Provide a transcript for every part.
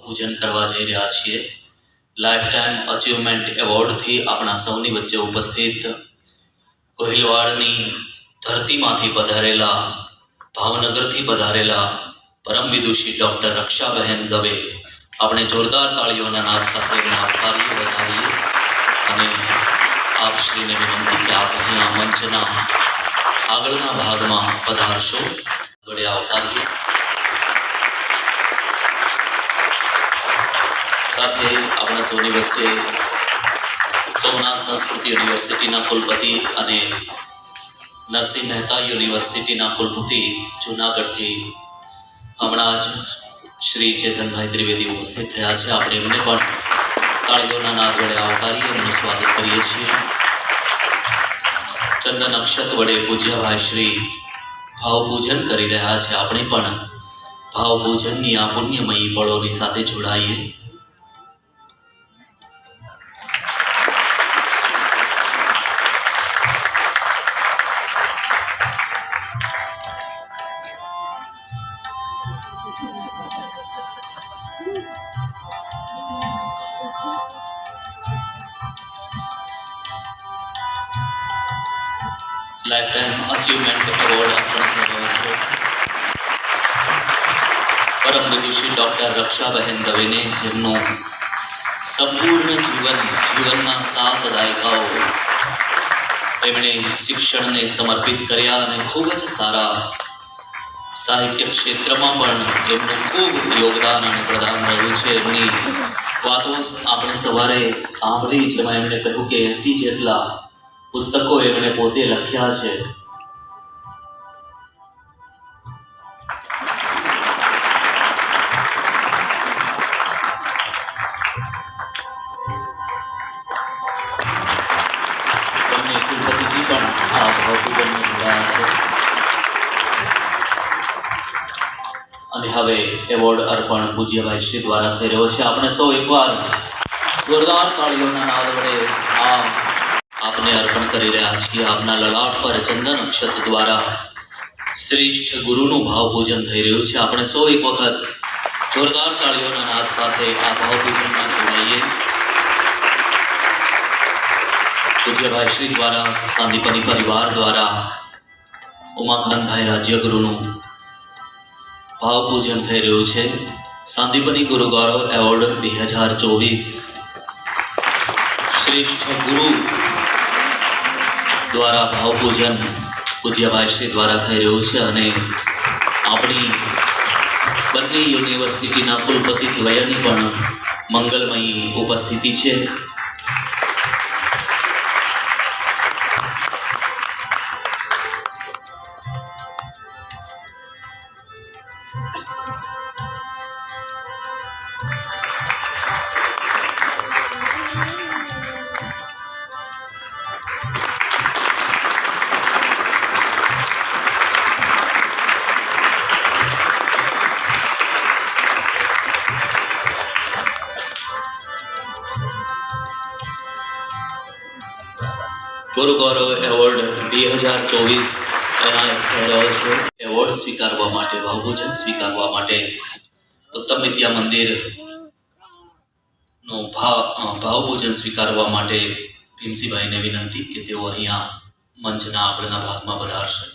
પૂજન કરવા જઈ રહ્યા છીએ. લાઈફ ટાઈમ અચીવમેન્ટ એવોર્ડથી આપણા સૌની વચ્ચે ઉપસ્થિત કોહિલવાડની ધરતીમાંથી પધારેલા, ભાવનગરથી પધારેલા પરમ વિદુષી ડૉક્ટર રક્ષાબહેન દવે આપણે જોરદાર તાળીઓના નાદ સાથે એમને આવકારીએ વધારીએ અને આપ શ્રીને વિનંતી કે આપ અહીંયા મંચના આગળના ભાગમાં પધારશો. વડે આવકારીએ સાથે આપણા સૌની વચ્ચે સોમનાથ સંસ્કૃત યુનિવર્સિટીના કુલપતિ અને નરસિંહ મહેતા યુનિવર્સિટીના કુલપતિ જુનાગઢથી હમણાં જ શ્રી ચેતનભાઈ ત્રિવેદી ઉપસ્થિત થયા છે. આપણે એમને પણ તાળીઓના નાદ વડે આવકારીએ એમનું સ્વાગત કરીએ છીએ. ચંદન અક્ષત વડે પૂજ્યભાઈ શ્રી ભાવપૂજન કરી રહ્યા છે. આપણે પણ ભાવપૂજનની આ પુણ્યમયી પળોની સાથે જોડાઈએ. લાઈફ ટાઈમ અચીવમેન્ટ એવોર્ડ અર્પણ થયો છે પરમ વિદુષી ડૉક્ટર રક્ષાબહેન દવેને જેમનું સંપૂર્ણ જીવન જીવનના સાત દાયકાઓ એમણે શિક્ષણને સમર્પિત કર્યા અને ખૂબ જ સારા સાહિત્ય ક્ષેત્રમાં પણ એમનું ખૂબ યોગદાન અને પ્રદાન રહ્યું છે એમની વાતો આપણે સવારે સાંભળી જેમાં એમણે કહ્યું કે એસી જેટલા પુસ્તકો એમણે પોતે લખ્યા છે. હવે એવોર્ડ અર્પણ પૂજ્યભાઈ શ્રી દ્વારા થઈ રહ્યો છે. આપણે સૌ એકવાર જોરદાર તાળીઓના નાદ વડે આ આપને અર્પણ કરી રહ્યા છીએ આપના લલાટ પર ચંદન અક્ષત દ્વારા શ્રેષ્ઠ ગુરુનું ભાવપૂજન થઈ રહ્યું છે આપણે સૌ એક વખત જોરદાર તાળીઓના નાદ સાથે આ ભાવપૂજનમાં જોડાઈએ। પૂજ્યભાઈ શ્રી દ્વારા, સાંદીપની પરિવાર દ્વારા, ઉમાકાંતભાઈ રાજ્યગુરુનું ભાવપૂજન થઈ રહ્યું છે. સાંદીપની ગુરુ ગૌરવ એવોર્ડ બે હજાર ચોવીસ. શ્રેષ્ઠ ગુરુ દ્વારા ભાવપૂજન પૂજ્યભાઈ દ્વારા થઈ રહ્યું છે અને આપણી બંને યુનિવર્સિટીના કુલપતિ દ્વયની પણ મંગલમયી ઉપસ્થિતિ છે. ગુરુ ગૌરવ એવોર્ડ બે હજાર ચોવીસ રહ્યો છે. એવોર્ડ સ્વીકારવા માટે ભાવભોજન સ્વીકારવા માટે ઉત્તમ વિદ્યા મંદિરનું ભાવ ભાવભોજન સ્વીકારવા માટે ભીમસીભાઈને વિનંતી કે તેઓ અહીંયા મંચના આગળના ભાગમાં પધારશે.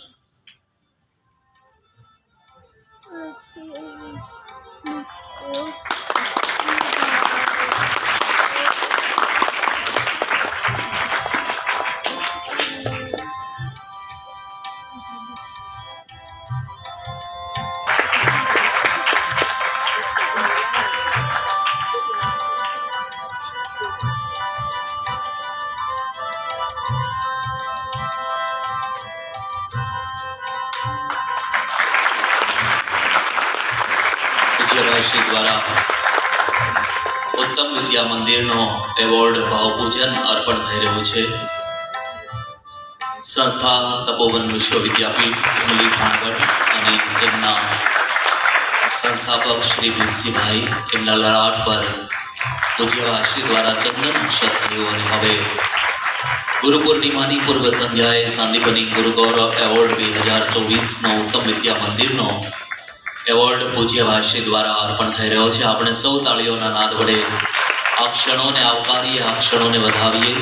પૂજ્યભાઈ શ્રી દ્વારા ઉત્તમ વિદ્યા મંદિરનો એવોર્ડ ભાવપૂજન અર્પણ થઈ રહ્યું છે. સંસ્થા તપોવન વિશ્વવિદ્યાપીઠ, અમલી ભાણગઢ અને તેમના સંસ્થાપક શ્રી ભીમસિંહભાઈ એમના લડાટ પર પૂજ્યવાસી દ્વારા ચંદન ક્ષત્રિયો અને હવે ગુરુ પૂર્ણિમાની પૂર્વ સંધ્યાએ સાંદીપની ગુરુ ગૌરવ એવોર્ડ બે હજાર ચોવીસનો ઉત્તમ વિદ્યા મંદિરનો એવોર્ડ પૂજ્ય ભાષ્ય દ્વારા અર્પણ થઈ રહ્યો છે. આપણે સૌ તાળીઓના નાદ વડે આ ક્ષણોને આવકારીએ, આ ક્ષણોને વધાવીએ.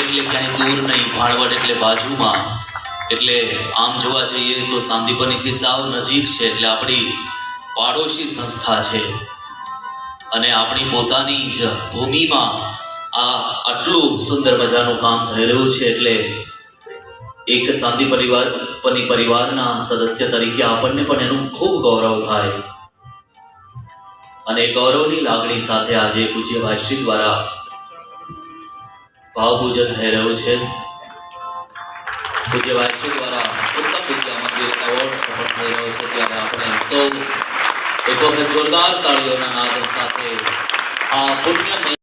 એટલે ક્યાંય દૂર નહીં, ભાણવડ એટલે બાજુમાં એટલે આમ જોવા જઈએ તો સાંદીપનીથી સાવ નજીક છે, એટલે આપણી પાડોશી સંસ્થા છે. અને આપણી પોતાની જ ભૂમિમાં આ આટલું સુંદર મજાનું કામ થઈ રહ્યું છે, એટલે એક શાંતિ પરિવાર, પની પરિવારના સદસ્ય તરીકે આપણને પણ એનું ખૂબ ગૌરવ થાય. અને ગૌરવની લાગણી સાથે આજે પૂજ્ય ભાઈશ્રી દ્વારા ભાવપૂજન થઈ રહ્યું છે. પૂજ્ય વાર્ષિક દ્વારા ઉત્તમ વિદ્યા મંદિર એવોર્ડ પ્રમોટ થઈ રહ્યો છે ત્યારે આપણે સૌ એક વખત જોરદાર તાળીઓના નાદ સાથે આ પુણ્યમય